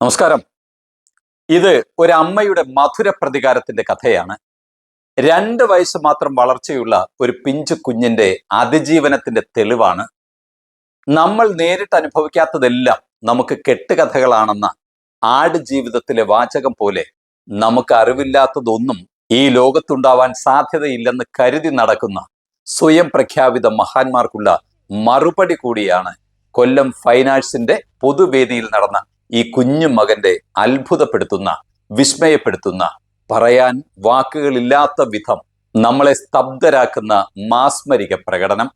നമസ്കാരം. ഇത് ഒരു അമ്മയുടെ മധുര പ്രതികാരത്തിന്റെ കഥയാണ്. രണ്ട് വയസ്സ് മാത്രം വളർച്ചയുള്ള ഒരു പിഞ്ചു കുഞ്ഞിന്റെ അതിജീവനത്തിന്റെ തെളിവാണ്. നമ്മൾ നേരിട്ട് അനുഭവിക്കാത്തതെല്ലാം നമുക്ക് കെട്ടുകഥകളാണെന്ന ആട് ജീവിതത്തിലെ വാചകം പോലെ നമുക്ക് അറിവില്ലാത്തതൊന്നും ഈ ലോകത്തുണ്ടാവാൻ സാധ്യതയില്ലെന്ന് കരുതി നടക്കുന്ന സ്വയം പ്രഖ്യാപിത മഹാന്മാർക്കുള്ള മറുപടി കൂടിയാണ് കൊല്ലം ഫൈനാൻസിന്റെ പൊതുവേദിയിൽ നടന്ന ഈ കുഞ്ഞു മകന്റെ അത്ഭുതപ്പെടുത്തുന്ന വിസ്മയപ്പെടുത്തുന്ന പറയാൻ വാക്കുകളില്ലാത്ത വിധം നമ്മളെ സ്തബ്ധരാക്കുന്ന മാസ്മരിക പ്രകടനം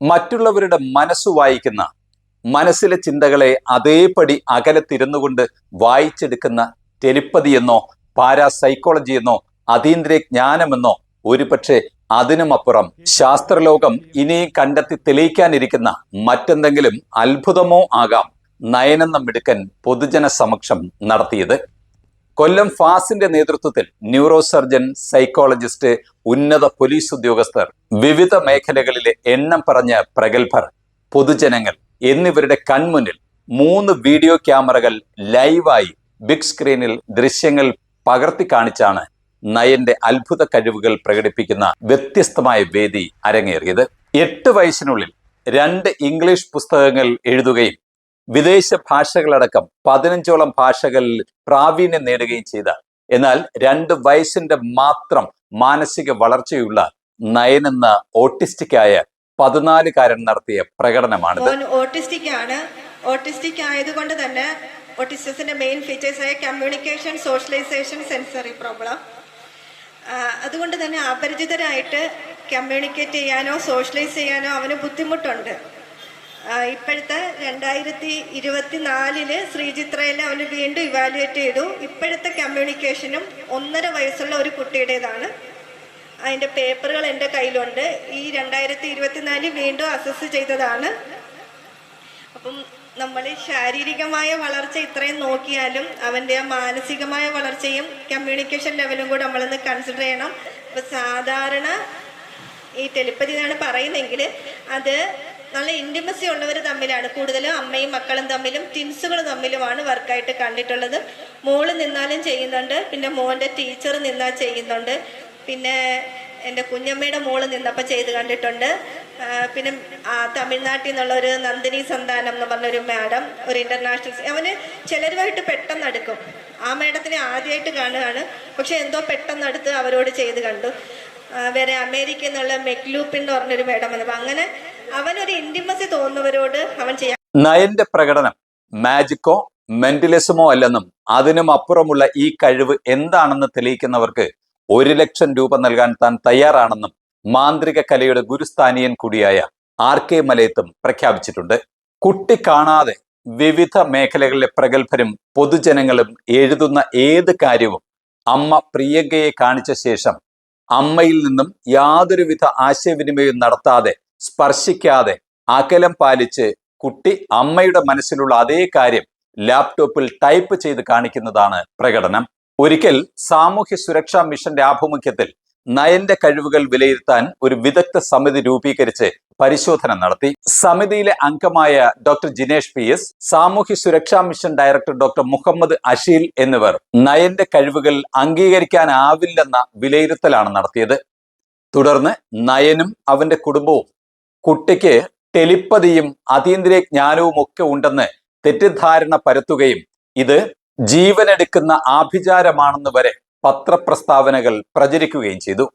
മറ്റുള്ളവരുടെ മനസ്സ് വായിക്കുന്ന മനസ്സിലെ ചിന്തകളെ അതേപടി അകലത്തിരുന്നുകൊണ്ട് വായിച്ചെടുക്കുന്ന ടെലിപ്പതി എന്നോ പാരാസൈക്കോളജി എന്നോ അതീന്ദ്രിയ ജ്ഞാനമെന്നോ ഒരുപക്ഷെ അതിനുമപ്പുറം ശാസ്ത്രലോകം ഇനിയും കണ്ടെത്തി തെളിയിക്കാനിരിക്കുന്ന മറ്റെന്തെങ്കിലും അത്ഭുതമോ ആകാം. നയനെന്ന മിടുക്കൻ പൊതുജന സമക്ഷം നടത്തിയത്. കൊല്ലം ഫാസിന്റെ നേതൃത്വത്തിൽ ന്യൂറോ സർജൻ സൈക്കോളജിസ്റ്റ് ഉന്നത പോലീസ് ഉദ്യോഗസ്ഥർ വിവിധ മേഖലകളിലെ എണ്ണം പറഞ്ഞ പ്രഗത്ഭർ പൊതുജനങ്ങൾ എന്നിവരുടെ കൺമുന്നിൽ മൂന്ന് വീഡിയോ ക്യാമറകൾ ലൈവായി ബിഗ് സ്ക്രീനിൽ ദൃശ്യങ്ങൾ പകർത്തി കാണിച്ചാണ് നയന്റെ അത്ഭുത കഴിവുകൾ പ്രകടിപ്പിക്കുന്ന വ്യത്യസ്തമായ വേദി അരങ്ങേറിയത്. എട്ട് വയസ്സിനുള്ളിൽ രണ്ട് ഇംഗ്ലീഷ് പുസ്തകങ്ങൾ എഴുതുകയും വിദേശ ഭാഷകളടക്കം പതിനഞ്ചോളം ഭാഷകളിൽ പ്രാവീണ്യം നേടുകയും ചെയ്ത എന്നാൽ രണ്ട് വയസ്സിന്റെ മാത്രം മാനസിക വളർച്ചയുള്ള നയനെന്ന ഓട്ടിസ്റ്റിക്കായ പതിനാലുകാരൻ നടത്തിയ പ്രകടനമാണിത്. ഓട്ടിസ്റ്റിക് ആണ് ഓട്ടിസ്റ്റിക് ആയതുകൊണ്ട് തന്നെ ഓട്ടിസത്തിന്റെ മെയിൻ ഫീച്ചേഴ്സ് ആയ കമ്മ്യൂണിക്കേഷൻ സോഷ്യലൈസേഷൻ സെൻസറി പ്രോബ്ലം അതുകൊണ്ട് തന്നെ അപരിചിതരായിട്ട് കമ്മ്യൂണിക്കേറ്റ് ചെയ്യാനോ സോഷ്യലൈസ് ചെയ്യാനോ അവന് ബുദ്ധിമുട്ടുണ്ട്. ഇപ്പോഴത്തെ രണ്ടായിരത്തി ഇരുപത്തി നാലിൽ ശ്രീചിത്രയിൽ അവന് വീണ്ടും ഇവാലുവേറ്റ് ചെയ്തു. ഇപ്പോഴത്തെ കമ്മ്യൂണിക്കേഷനും ഒന്നര വയസ്സുള്ള ഒരു കുട്ടിയുടേതാണ്. അതിന്റെ പേപ്പറുകൾ എന്റെ കയ്യിലുണ്ട്. ഈ രണ്ടായിരത്തി ഇരുപത്തിനാലിൽ വീണ്ടും അസസ് ചെയ്തതാണ്. അപ്പം നമ്മൾ ശാരീരികമായ വളർച്ച ഇത്രയും നോക്കിയാലും അവന്റെ ആ മാനസികമായ വളർച്ചയും കമ്മ്യൂണിക്കേഷൻ ലെവലും കൂടെ നമ്മളൊന്ന് കൺസിഡർ ചെയ്യണം. അപ്പം സാധാരണ ഈ ടെലിപ്പതി എന്നാണ് പറയുന്നെങ്കിൽ അത് നല്ല ഇന്റിമസി ഉള്ളവർ തമ്മിലാണ്. കൂടുതലും അമ്മയും മക്കളും തമ്മിലും ടിൻസുകൾ തമ്മിലുമാണ് വർക്കായിട്ട് കണ്ടിട്ടുള്ളത്. മോൾ നിന്നാലും ചെയ്യുന്നുണ്ട്. പിന്നെ മോന്റെ ടീച്ചർ നിന്നാൽ ചെയ്യുന്നുണ്ട്. പിന്നെ എന്റെ കുഞ്ഞമ്മയുടെ മോൾ നിന്നപ്പോൾ ചെയ്ത് കണ്ടിട്ടുണ്ട്. പിന്നെ തമിഴ്നാട്ടിൽ നിന്നുള്ള ഒരു നന്ദിനി സന്താനം എന്ന് പറഞ്ഞൊരു മാഡം ഒരു ഇന്റർനാഷണൽ അവന് ചിലരുമായിട്ട് പെട്ടെന്ന് അടുക്കും. ആ മാഡത്തിനെ ആദ്യമായിട്ട് കാണുകയാണ്. പക്ഷെ എന്തോ പെട്ടെന്ന് അടുത്ത് അവരോട് ചെയ്ത് കണ്ടു. വേറെ അമേരിക്കയിൽ നിന്നുള്ള മെക്ലൂപ്പിൻ എന്ന് പറഞ്ഞൊരു മാഡം വന്നപ്പോൾ അങ്ങനെ അവനൊരു ഇന്റിമസി തോന്നുന്നവരോട് അവൻ ചെയ്യാൻ നയന്റെ പ്രകടനം മാജിക്കോ മെന്റലിസമോ അല്ലെന്നും അതിനും അപ്പുറമുള്ള ഈ കഴിവ് എന്താണെന്ന് തെളിയിക്കുന്നവർക്ക് ഒരു ലക്ഷം രൂപ നൽകാൻ താൻ തയ്യാറാണെന്നും മാന്ത്രിക കലയുടെ ഗുരുസ്ഥാനീയൻ കൂടിയായ ആർ കെ മലയത്തും പ്രഖ്യാപിച്ചിട്ടുണ്ട്. കുട്ടി കാണാതെ വിവിധ മേഖലകളിലെ പ്രഗത്ഭരും പൊതുജനങ്ങളും എഴുതുന്ന ഏത് കാര്യവും അമ്മ പ്രിയങ്കയെ കാണിച്ച ശേഷം അമ്മയിൽ നിന്നും യാതൊരുവിധ ആശയവിനിമയവും നടത്താതെ സ്പർശിക്കാതെ അകലം പാലിച്ച് കുട്ടി അമ്മയുടെ മനസ്സിലുള്ള അതേ കാര്യം ലാപ്ടോപ്പിൽ ടൈപ്പ് ചെയ്ത് കാണിക്കുന്നതാണ് പ്രകടനം. ഒരിക്കൽ സാമൂഹ്യ സുരക്ഷാ മിഷന്റെ ആഭിമുഖ്യത്തിൽ നയന്റെ കഴിവുകൾ വിലയിരുത്താൻ ഒരു വിദഗ്ധ സമിതി രൂപീകരിച്ച് പരിശോധന നടത്തി. സമിതിയിലെ അംഗമായ ഡോക്ടർ ജിനേഷ് പി എസ് സാമൂഹ്യ സുരക്ഷാ mission director doctor Muhammad Asheel എന്നിവർ നയന്റെ കഴിവുകൾ അംഗീകരിക്കാനാവില്ലെന്ന വിലയിരുത്തലാണ് നടത്തിയത്. തുടർന്ന് നയനും അവന്റെ കുടുംബവും കുട്ടിക്ക് ടെലിപ്പതിയും അതീന്ദ്രിയ ജ്ഞാനവും ഒക്കെ ഉണ്ടെന്ന് തെറ്റിദ്ധാരണ പരത്തുകയും ഇത് ജീവനെടുക്കുന്ന ആഭിചാരമാണെന്ന് വരെ പത്രപ്രസ്താവനകൾ പ്രചരിക്കുകയും ചെയ്തു.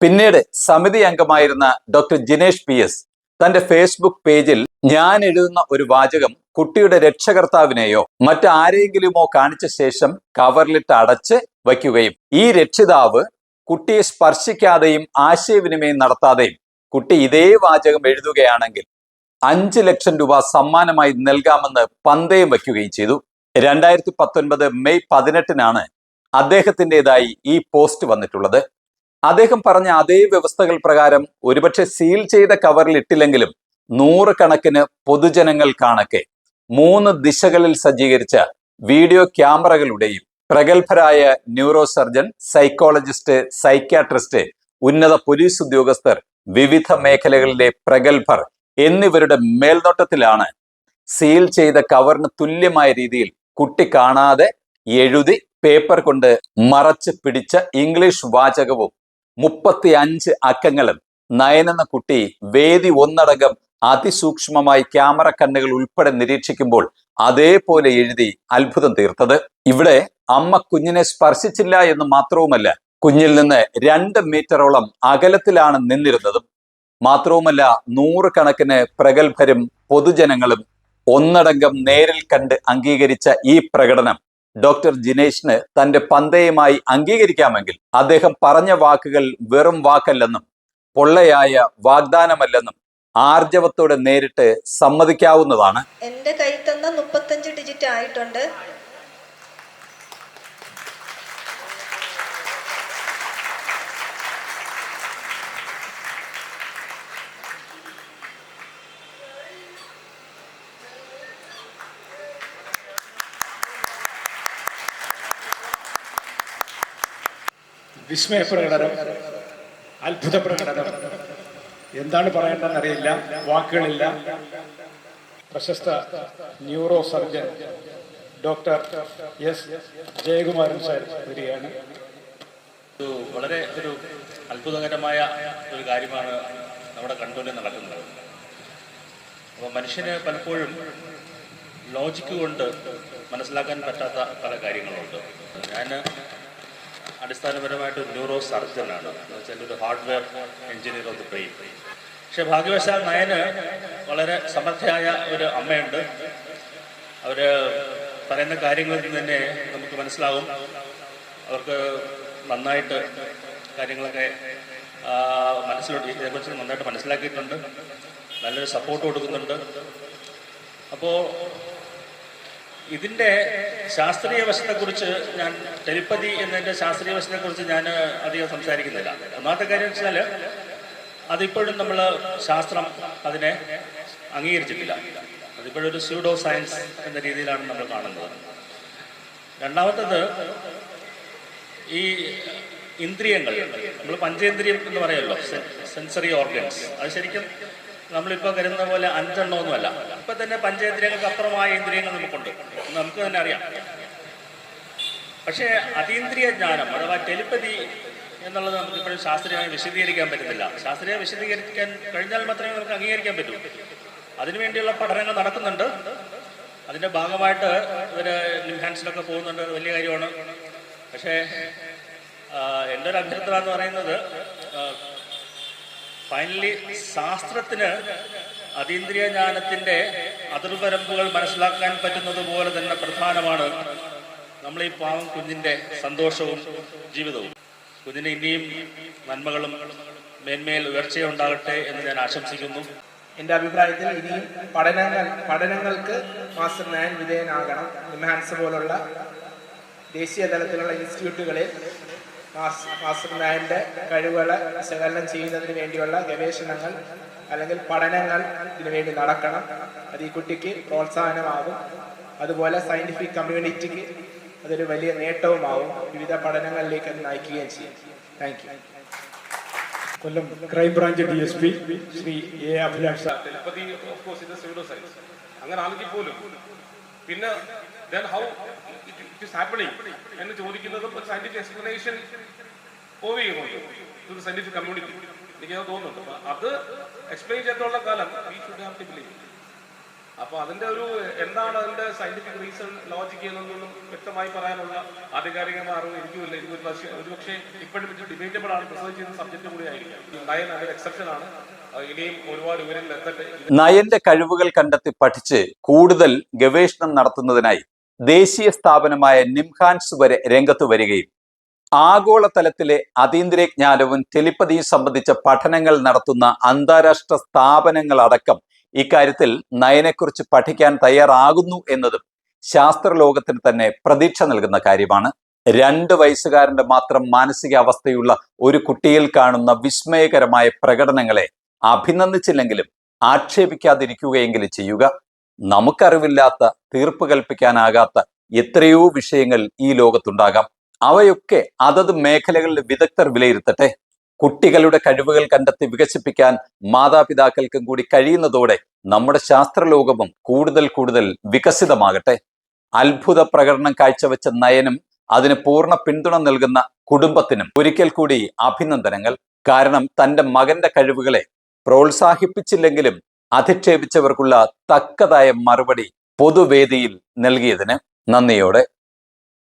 പിന്നീട് സമിതി അംഗമായിരുന്ന ഡോക്ടർ ജിനേഷ് പി എസ് തന്റെ ഫേസ്ബുക്ക് പേജിൽ ഞാൻ എഴുതുന്ന ഒരു വാചകം കുട്ടിയുടെ രക്ഷകർത്താവിനെയോ മറ്റാരെങ്കിലുമോ കാണിച്ച ശേഷം കവറിലിട്ട് അടച്ച് വയ്ക്കുകയും ഈ രക്ഷിതാവ് കുട്ടിയെ സ്പർശിക്കാതെയും ആശയവിനിമയം നടത്താതെയും കുട്ടി ഇതേ വാചകം എഴുതുകയാണെങ്കിൽ അഞ്ച് ലക്ഷം രൂപ സമ്മാനമായി നൽകാമെന്ന് പന്തയം വയ്ക്കുകയും ചെയ്തു. രണ്ടായിരത്തി പത്തൊൻപത് മെയ് പതിനെട്ടിനാണ് അദ്ദേഹത്തിന്റെതായി ഈ പോസ്റ്റ് വന്നിട്ടുള്ളത്. അദ്ദേഹം പറഞ്ഞ അതേ വ്യവസ്ഥകൾ പ്രകാരം ഒരുപക്ഷെ സീൽ ചെയ്ത കവറിൽ ഇട്ടില്ലെങ്കിലും നൂറുകണക്കിന് പൊതുജനങ്ങൾ കാണക്കെ മൂന്ന് ദിശകളിൽ സജ്ജീകരിച്ച വീഡിയോ ക്യാമറകളുടെയും പ്രഗത്ഭരായ ന്യൂറോ സർജൻ സൈക്കോളജിസ്റ്റ് സൈക്യാട്രിസ്റ്റ് ഉന്നത പോലീസ് ഉദ്യോഗസ്ഥർ വിവിധ മേഖലകളിലെ പ്രഗത്ഭർ എന്നിവരുടെ മേൽനോട്ടത്തിലാണ് സീൽ ചെയ്ത കവറിന് തുല്യമായ രീതിയിൽ കുട്ടി കാണാതെ എഴുതി പേപ്പർ കൊണ്ട് മറച്ച് പിടിച്ച ഇംഗ്ലീഷ് വാചകവും മുപ്പത്തി അഞ്ച് അക്കങ്ങളും നയനെന്ന കുട്ടി വേദി ഒന്നടങ്കം അതിസൂക്ഷ്മമായി ക്യാമറ കണ്ണുകൾ ഉൾപ്പെടെ നിരീക്ഷിക്കുമ്പോൾ അതേപോലെ എഴുതി അത്ഭുതം തീർത്തത്. ഇവിടെ അമ്മ കുഞ്ഞിനെ സ്പർശിച്ചില്ല എന്ന് മാത്രവുമല്ല കുഞ്ഞിൽ നിന്ന് രണ്ട് മീറ്ററോളം അകലത്തിലാണ് നിന്നിരുന്നതും മാത്രവുമല്ല നൂറുകണക്കിന് പ്രഗത്ഭരും പൊതുജനങ്ങളും ഒന്നടങ്കം നേരിൽ കണ്ട് അംഗീകരിച്ച ഈ പ്രകടനം ഡോക്ടർ ജിനേഷിന് തന്റെ പന്തയമായി അംഗീകരിക്കാമെങ്കിൽ അദ്ദേഹം പറഞ്ഞ വാക്കുകൾ വെറും വാക്കല്ലെന്നും പൊള്ളയായ വാഗ്ദാനമല്ലെന്നും ആർജവത്തോടെ നേരിട്ട് സമ്മതിക്കാവുന്നതാണ്. എന്റെ കൈ തന്ന മുപ്പത്തഞ്ച് ഡിജിറ്റ് ആയിട്ടുണ്ട്. വിസ്മയ പ്രകടനം അത്ഭുത പ്രകടനം എന്താണ് പറയേണ്ടതെന്ന് അറിയില്ല വാക്കുകളില്ല. പ്രശസ്ത neuro surgeon doctor S Jayakumaran sir വരികയാണ്. വളരെ ഒരു അത്ഭുതകരമായ ഒരു കാര്യമാണ് നമ്മുടെ കൺട്രോലിൽ നടക്കുന്നത്. അപ്പോൾ മനുഷ്യന് പലപ്പോഴും ലോജിക്ക് കൊണ്ട് മനസ്സിലാക്കാൻ പറ്റാത്ത പല കാര്യങ്ങളുണ്ട്. ഞാൻ അടിസ്ഥാനപരമായിട്ട് ഒരു ന്യൂറോ സർജനാണ് എന്ന് വെച്ചാൽ ഒരു hardware engineer of the brain പക്ഷെ ഭാഗ്യവശാൽ നയന് വളരെ സമർത്ഥയായ ഒരു അമ്മയുണ്ട്. അവർ പറയുന്ന കാര്യങ്ങളിൽ നിന്ന് തന്നെ നമുക്ക് മനസ്സിലാവും. അവർക്ക് നന്നായിട്ട് കാര്യങ്ങളൊക്കെ മനസ്സിലോട്ട് ഇതിനെക്കുറിച്ച് നന്നായിട്ട് മനസ്സിലാക്കിയിട്ടുണ്ട്. നല്ലൊരു സപ്പോർട്ട് കൊടുക്കുന്നുണ്ട്. അപ്പോൾ ഇതിന്റെ ശാസ്ത്രീയ വശത്തെക്കുറിച്ച് ഞാൻ ടെലിപ്പതി എന്നതിന്റെ ശാസ്ത്രീയ വശത്തെക്കുറിച്ച് ഞാൻ അധികം സംസാരിക്കുന്നില്ല. ഒന്നാമത്തെ കാര്യം വെച്ചാൽ അതിപ്പോഴും നമ്മൾ ശാസ്ത്രം അതിനെ അംഗീകരിച്ചിട്ടില്ല. അതിപ്പോഴൊരു സ്യൂഡോ സയൻസ് എന്ന രീതിയിലാണ് നമ്മൾ കാണുന്നത്. രണ്ടാമത്തത് ഈ ഇന്ദ്രിയങ്ങൾ നമ്മൾ പഞ്ചേന്ദ്രിയം എന്ന് പറയുമല്ലോ സെൻസറി ഓർഗൻസ് അത് ശരിക്കും നമ്മളിപ്പോൾ കരുതുന്ന പോലെ അഞ്ചെണ്ണമൊന്നുമല്ല ഇപ്പം തന്നെ പഞ്ചേന്ദ്രിയങ്ങൾക്ക് അപ്പുറമായ ഇന്ദ്രിയങ്ങൾ നമുക്കുണ്ട്. നമുക്ക് തന്നെ അറിയാം. പക്ഷേ അതീന്ദ്രിയ ജ്ഞാനം അഥവാ ടെലിപ്പതി എന്നുള്ളത് നമുക്ക് ഇപ്പോഴും ശാസ്ത്രീയമായി വിശദീകരിക്കാൻ പറ്റുന്നില്ല ശാസ്ത്രീയ വിശദീകരിക്കാൻ കഴിഞ്ഞാൽ മാത്രമേ നമുക്ക് അംഗീകരിക്കാൻ പറ്റൂ. അതിനുവേണ്ടിയുള്ള പഠനങ്ങൾ നടക്കുന്നുണ്ട്. അതിന്റെ ഭാഗമായിട്ട് ഇവർ ന്യൂഹാൻസിലൊക്കെ പോകുന്നുണ്ട്. വലിയ കാര്യമാണ്. പക്ഷേ എന്റെ ഒരു അഭ്യർത്ഥന എന്ന് പറയുന്നത് ഫൈനലി ശാസ്ത്രത്തിന് അതീന്ദ്രിയ ജ്ഞാനത്തിന്റെ അതിർവരമ്പുകൾ മനസ്സിലാക്കാൻ പറ്റുന്നത് പോലെ തന്നെ പ്രധാനമാണ് നമ്മൾ ഈ പാവം കുഞ്ഞിന്റെ സന്തോഷവും ജീവിതവും. കുഞ്ഞിന് ഇനിയും നന്മകളും മേന്മയിൽ ഉയർച്ചയുണ്ടാകട്ടെ എന്ന് ഞാൻ ആശംസിക്കുന്നു. എന്റെ അഭിപ്രായത്തിൽ ഇനിയും പഠനങ്ങൾ പഠനങ്ങൾക്ക് മാസ്റ്റർ നയൻ വിധേയനാകണം. നിംഹാൻസ് പോലുള്ള ദേശീയ തലത്തിലുള്ള ഇൻസ്റ്റിറ്റ്യൂട്ടുകളിൽ നയന്റെ കഴിവുകളെ വിശകലനം ചെയ്യുന്നതിന് വേണ്ടിയുള്ള ഗവേഷണങ്ങൾ അല്ലെങ്കിൽ പഠനങ്ങൾ ഇതിനു വേണ്ടി നടക്കണം. അത് ഈ കുട്ടിക്ക് പ്രോത്സാഹനമാകും. അതുപോലെ സയന്റിഫിക് കമ്മ്യൂണിറ്റിക്ക് അതൊരു വലിയ നേട്ടവുമാവും. വിവിധ പഠനങ്ങളിലേക്ക് അത് നയിക്കുകയും ചെയ്യും. Thank you Kollam crime branch D S P Shri A Abhilash sir. Telepathy of course ഇത് സ്യൂഡോ സയൻസ് അങ്ങനെ ആണെങ്കിൽ പോലും പിന്നെ then how it is happening എന്ന് ചോദിക്കുന്നത് സയന്റിഫിക് എക്സ്പ്ലനേഷൻ പോവുകയുമുണ്ട് ഒരു സയന്റിഫിക് കമ്മ്യൂണിറ്റി എനിക്ക് അത് തോന്നുന്നുണ്ട്. അപ്പൊ അത് എക്സ്പ്ലെയിൻ ചെയ്തിട്ടുള്ള കാലം we should have to believe അപ്പൊ അതിന്റെ ഒരു എന്താണ് അതിന്റെ സയന്റിഫിക് റീസൺ ലോജിക് എന്നൊന്നും വ്യക്തമായി പറയാനുള്ള ആധികാരികമായ അറിവ് എനിക്കുമില്ല എനിക്ക് ഒരു പക്ഷേ ഒരു പക്ഷേ ഇപ്പോഴും ഡിബേറ്റബിൾ ആണ്. പ്രിസർവ് ചെയ്യുന്ന സബ്ജക്റ്റ് കൂടി ആയിരിക്കും. നയൻ അതൊരു എക്സെപ്ഷൻ ആണ്. ഇനിയും ഒരുപാട് എത്തട്ടെ. നയന്റെ കഴിവുകൾ കണ്ടെത്തി പഠിച്ച് കൂടുതൽ ഗവേഷണം നടത്തുന്നതിനായി ദേശീയ സ്ഥാപനമായ നിംഹാൻസ് വരെ രംഗത്തു വരികയും ആഗോളതലത്തിലെ അതീന്ദ്രിയജ്ഞാനവും ടെലിപ്പതിയും സംബന്ധിച്ച പഠനങ്ങൾ നടത്തുന്ന അന്താരാഷ്ട്ര സ്ഥാപനങ്ങളടക്കം ഇക്കാര്യത്തിൽ നയനെക്കുറിച്ച് പഠിക്കാൻ തയ്യാറാകുന്നു എന്നതും ശാസ്ത്രലോകത്തിന് തന്നെ പ്രതീക്ഷ നൽകുന്ന കാര്യമാണ്. രണ്ട് വയസ്സുകാരന്റെ മാത്രം മാനസികാവസ്ഥയുള്ള ഒരു കുട്ടിയിൽ കാണുന്ന വിസ്മയകരമായ പ്രകടനങ്ങളെ അഭിനന്ദിച്ചില്ലെങ്കിലും ആക്ഷേപിക്കാതിരിക്കുകയെങ്കിലും ചെയ്യുക. നമുക്കറിവില്ലാത്ത തീർപ്പ് കൽപ്പിക്കാനാകാത്ത എത്രയോ വിഷയങ്ങൾ ഈ ലോകത്തുണ്ടാകാം. അവയൊക്കെ അതത് മേഖലകളിലെ വിദഗ്ധർ വിലയിരുത്തട്ടെ. കുട്ടികളുടെ കഴിവുകൾ കണ്ടെത്തി വികസിപ്പിക്കാൻ മാതാപിതാക്കൾക്കും കൂടി കഴിയുന്നതോടെ നമ്മുടെ ശാസ്ത്രലോകവും കൂടുതൽ കൂടുതൽ വികസിതമാകട്ടെ. അത്ഭുത പ്രകടനം കാഴ്ചവെച്ച നയനും അതിന് പൂർണ പിന്തുണ നൽകുന്ന കുടുംബത്തിനും ഒരിക്കൽ കൂടി അഭിനന്ദനങ്ങൾ. കാരണം തന്റെ മകന്റെ കഴിവുകളെ പ്രോത്സാഹിപ്പിച്ചില്ലെങ്കിലും അധിക്ഷേപിച്ചവർക്കുള്ള തക്കതായ മറുപടി പൊതുവേദിയിൽ നൽകിയതിന് നന്ദിയോടെ